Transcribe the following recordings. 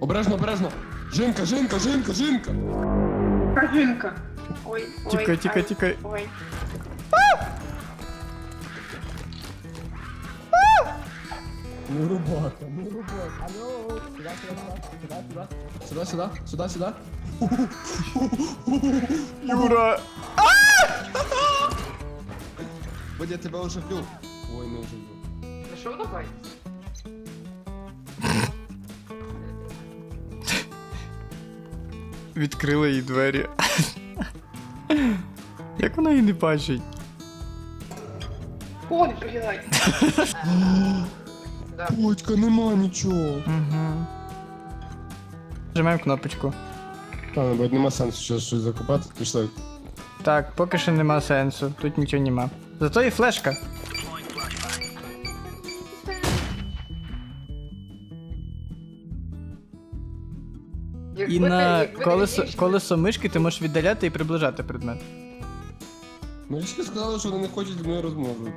Обережно, обережно. Жінка, жінка, жінка, жінка. Кажинка. Ой, ой. Тікай, тікай, ай, тікай. Ой. Ну рубака, ну рубака. Алло. Сюда, сюда, сюда, сюда, сюда. Сюда, сюда, сюда. Юра! Бодя, я тебе оживлю. Ой, не оживлю. Ну що давай? Відкрила їй двері. Як вона її не бачить? Ой, блядь. Да. Нема нічого. Угу. Нажимаємо кнопочку. Та, бо нема сенсу щось щось закупати. Пішли. Так, поки що нема сенсу, тут нічого нема. Зато є флешка. І на колесо, колесо мишки ти можеш віддаляти і приближати предмет. Марічка сказала, що вони не хочуть зі мною розмовляти.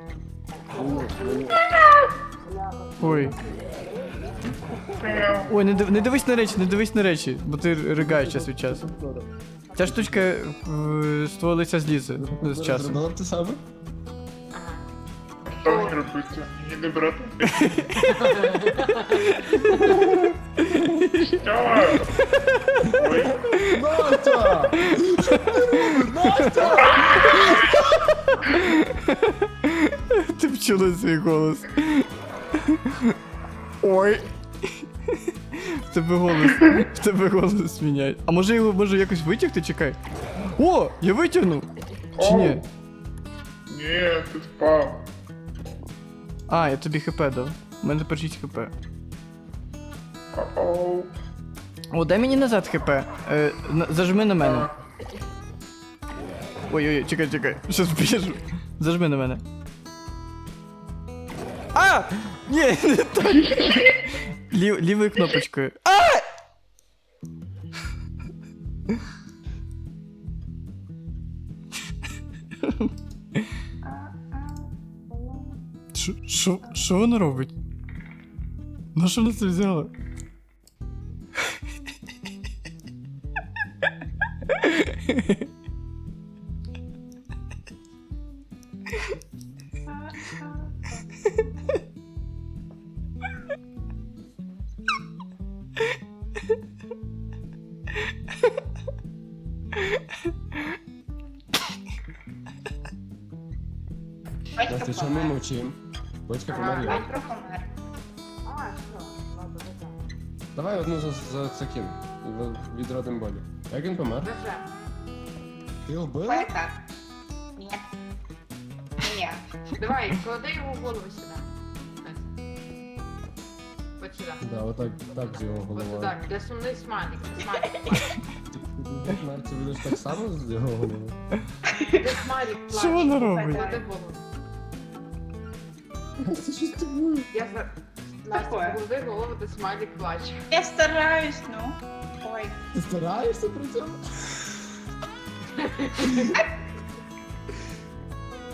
Ой. Ой, не, див- не дивись на речі, не дивись на речі, бо ти ригаєш час від часу. Ця штучка е, з твого лиця злізе з часом. Зробила б те саме? Що мені робити? Мені не брати. Що? Ой, Настя! Ти вчула свій голос. Ой. В тебе голос. В тебе голос міняє. А може його може якось витягти, чекай. О! Я витягнув! Чи ні? ні, ти спав. А, я тобі хп дав. У мене тепер 6 хп. Оу. О, дай мені назад хп. Е, зажми на мене. Ой-ой-ой, чекай, чекай. Щас біжу. Зажми на мене. А! Ні, не так. Лів, лівою кнопочкою. А! Що- Що що вона робить? На що вона це взяла? Батько Настя, чому ми помер. мовчим? Батько помер. А, що? Ладно, добре. Давай одну за, за це кину. В- Відродим болі. Як він помер? Вже. Ти його? Давай так. Ні. Ні. Давай, клади його в голову сюди. Ось сюди. Да, отак, так з його Ось головою. сюди. Де сумний смайлик. Смайлик. Марці, будеш так само з його головою? Де смайлик. Що плаче. вона робить? Клади голову. Настя, що тобою? Я за... Настя, Такое. клади голову, де смайлик плаче. Я стараюсь, ну. Ой. Ти стараєшся при цьому?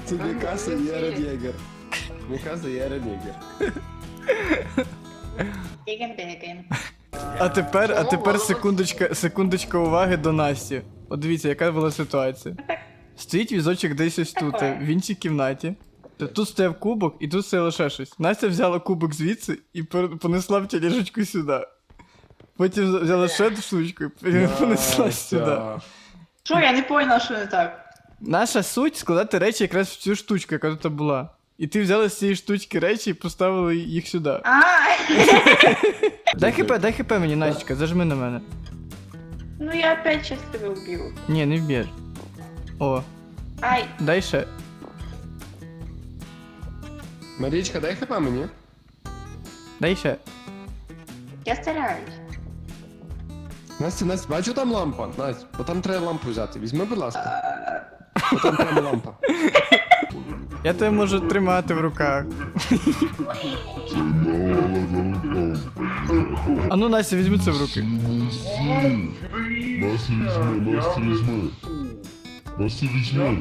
Це Мікаса і Ерен Єгер. Мікаса і Ерен Єгер. Бігаємо, бігаємо. А тепер, а тепер секундочка, секундочка уваги до Насті. От дивіться, яка була ситуація. Стоїть візочок десь ось тут, в іншій кімнаті. Та Тут стояв кубок, і тут стояло ще щось. Настя взяла кубок звідси і понесла в тележечку сюди. Потім взяла ще одну штучку і понесла сюди. Що, я не поняла, що не так. Наша суть складати речі якраз в цю штучку, яка тут була. І ти взяла з цієї штучки речі і поставила їх сюди. А, Дай хп, дай хп мені, Настя, зажми на мене. ну я опять сейчас тебе убью. Ні, не вб'єш. О, Ай, дай ще. Марічка, дай хп мені. Дай ще. я стараюсь. Настя, Настя, бачу там лампа. Настя, бо там треба лампу взяти. Візьми, будь ласка. Бо там прямо лампа. Я тебе можу тримати в руках. А ну, Настя, візьми це в руки. Настя візьми, Настя візьми. Візьми.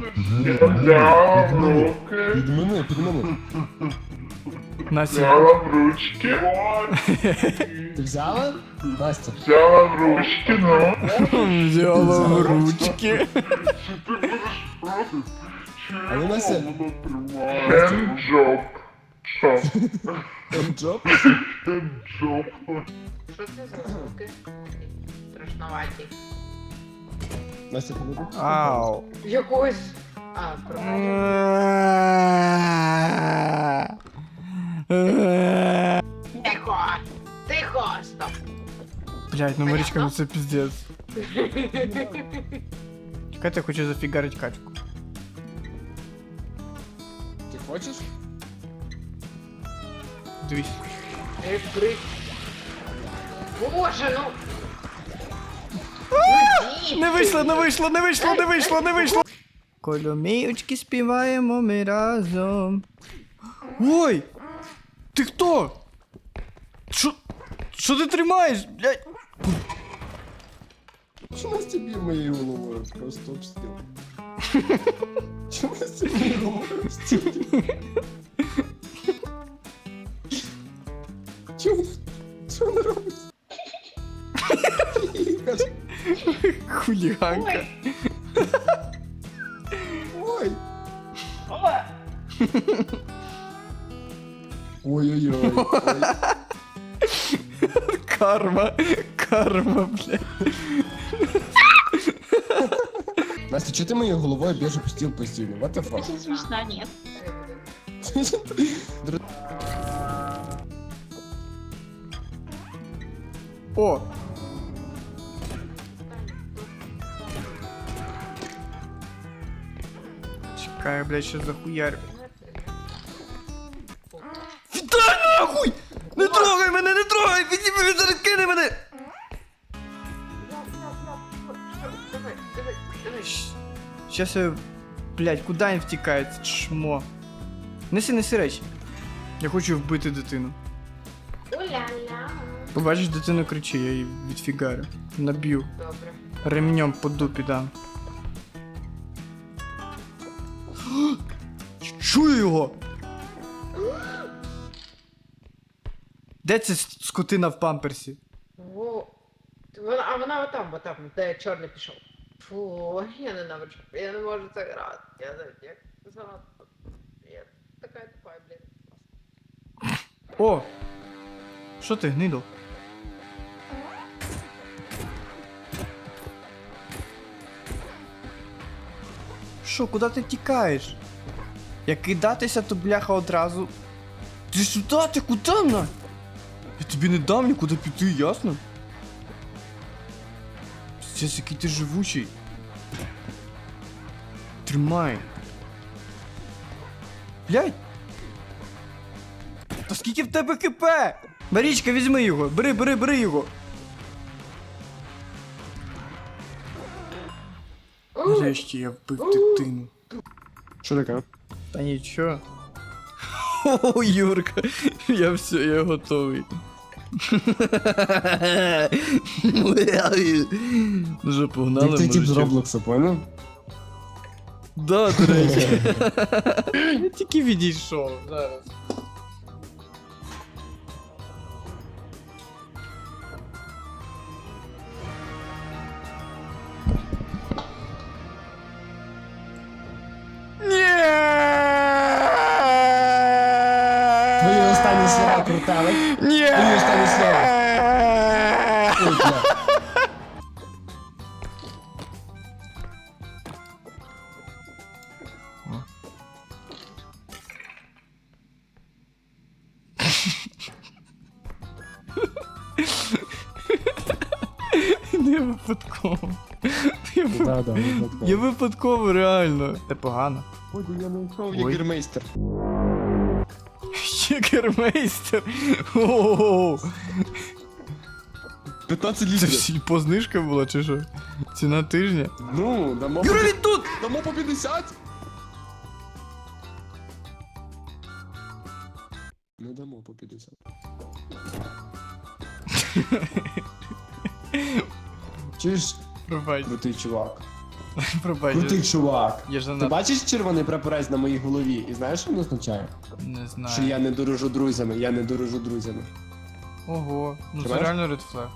Я руки. Під мене, під мене. Настя. Взяла в ручки. Ти взяла? Настя. Взяла в ручки, ну. Взяла в ручки. Але Настя. Хенджоп. Що? Джоб? Хенджоп. Що це за звуки? Страшноваті. Настя, ти не Ау. Якось. А, про Тихо! Тихо! Стоп! Блять, ну Марічка, ну це піздець. Чекайте, я хочу зафігарить качку. Ти хочеш? Дивись. Відкрий. Боже, ну! Не вийшло, не вийшло, не вийшло, не вийшло, не вийшло. Коломіючки співаємо ми разом. Ой! Ти хто? Що? Що ти тримаєш? Блядь. Чому Настя б'є моєю головою? Просто обстріл. Чому б'є головою обстріл? Хуліганка. Ой! О, Ой-ой-ой. ой. Карма. Карма, блядь. Настя, чого ти моєю головою б'єш об стіл постійно? What the fuck? очень смешно, нет. О! Чекай, блядь, ще захуярю. Віддай нахуй! Не трогай мене, не трогай! Відійми, він зараз кине мене! Щас я... Блядь, куди він втікає, це чмо? Неси, неси речі. Я хочу вбити дитину. Побачиш, дитину кричи, я її відфігарю. Наб'ю. Добре. Ремнем по дупі дам. Чую його! Де ця скотина в памперсі? Во. Вона, а вона отам, отам, де чорний пішов. Фу, я ненавиджу. Я не можу це грати. Я не як занадто. Я така тупа, блін. О! Що ти, гнидо? Що, куди ти тікаєш? Як кидатися, то бляха одразу. Ти сюди, ти куди на? Я тобі не дам нікуди піти, ясно? Піздець, який ти живучий. Тримай. Блядь! Та скільки в тебе КП? Марічка, візьми його, бери, бери, бери його. Нарешті я вбив дитину. Що таке? Та нічого. О, Юрка, я все, я готовий. Вже погнали, Ти тип з? Роблокса, понял? Да, до речі. Я тільки відійшов зараз. Крутели. Ні! Твої останні слова. Ой, бля. Не випадково. Я, ви- Да, я випадково, реально. Це погано. Ой, я знайшов Ой. єгермейстер. Єгермейстер. О, 15 Це літрів. всі познижка була, чи що? Ціна тижня. Ну, дамо по, Юра, він тут! дамо по 50. Не дамо по 50. Чуєш, Пробач. крутий чувак? Пробач, Крутий чувак. я ж Ти бачиш червоний прапорець на моїй голові? І знаєш, що він означає? не знаю. Що я не дорожу друзями, я не дорожу друзями. Ого, ну це Тримаєш? реально Flag.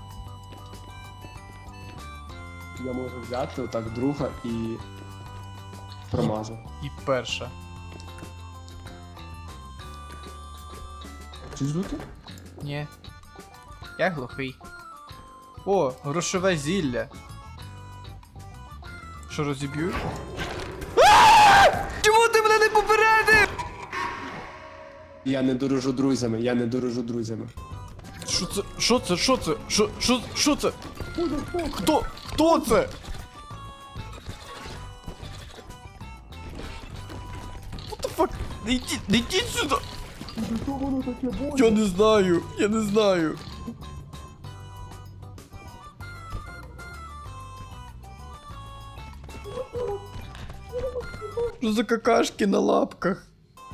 Я можу взяти отак друга і. Промажу. І перша. Чи звуки? Ні. Я глухий. О, грошове зілля. Що розіб'ю? Чому ти мене не попередив? Я не дорожу друзями, я не дорожу друзями. Що це? Що це? Що це? Що, що, що це? Хто? Хто це? What the fuck? Не йдіть, не йдіть сюди! Я не знаю, я не знаю. Що за какашки на лапках?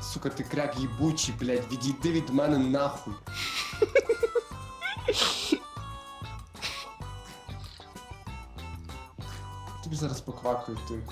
Сука, ти кряк їбучий, блядь, відійди від мене нахуй. Тобі зараз поквакаю. Ти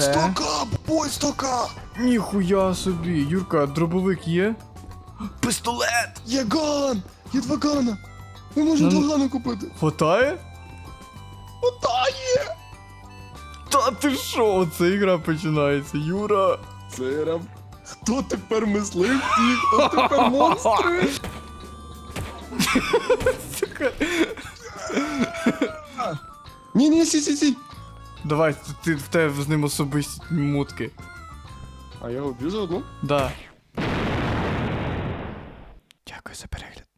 Все. бой, стока! Ніхуя собі. Юрка, дробовик є? Пістолет! Є ган! Є два гана! Ми можемо Ну, два гана купити. Хватає? Хватає! Та ти що? Це ігра починається, Юра. Це Церам. Хто тепер мисливці? Хто тепер монстри? Сука. Ні, ні, сі, сі, сі. Давай, ти, ти в тебе з ним особисті мутки. А я уб'ю заодно. Да. Дякую за перегляд.